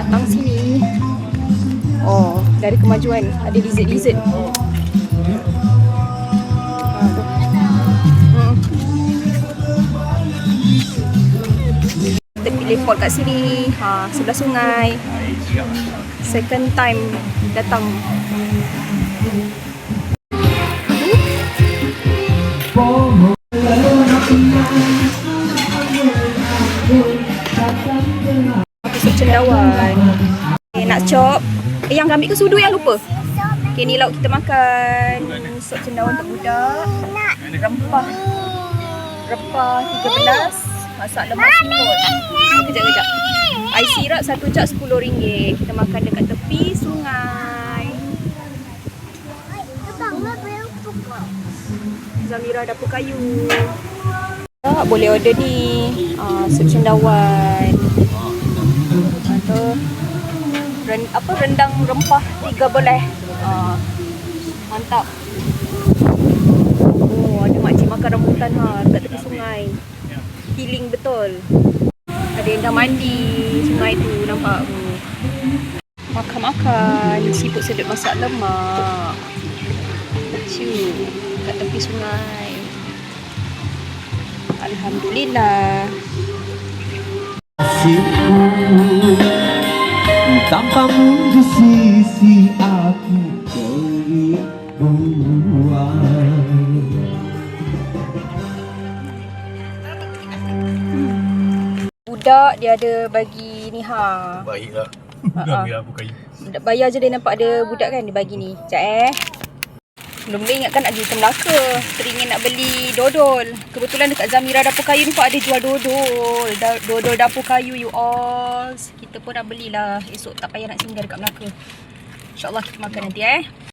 Datang sini. Oh, dari kemajuan ada lizard-lizard. Hmm. Kita pilih spot kat sini. Ha, sebelah sungai. Second time datang. Masuk cendawan. Okay, nak chop. Eh, yang ambil ke sudu yang lupa? Okay, ni lauk kita makan. Sup cendawan untuk budak. Rempah. Rempah 13. Masak lemak siput. Kejap, kejap. Air sirap satu jak RM10. Kita makan dekat tepi sungai. Zamira dapur kayu. Tak boleh order ni. Ah, sup cendawan. Atau ren, apa rendang rempah 13. Ah, mantap. Oh, ada makcik makan rambutan ha dekat tepi sungai. Healing betul. Ada yang dah mandi sungai tu nampak. Makan-makan, siput sedap masak lemak. Ciu kat tepi sungai. Alhamdulillah. Nasibku Tanpamu di sisi aku kerinduan Budak dia ada bagi ni ha. Baiklah. Ha, ha. Ambil aku kayu. Budak bayar je dia nampak ada budak kan dia bagi ni. Sekejap eh. Belum boleh ingatkan nak pergi ke Melaka. Teringin nak beli dodol. Kebetulan dekat Zamira Dapur Kayu ni pun ada jual dodol. Dodol dapur kayu you all. Kita pun dah belilah. Esok tak payah nak singgah dekat Melaka. InsyaAllah kita makan nanti eh.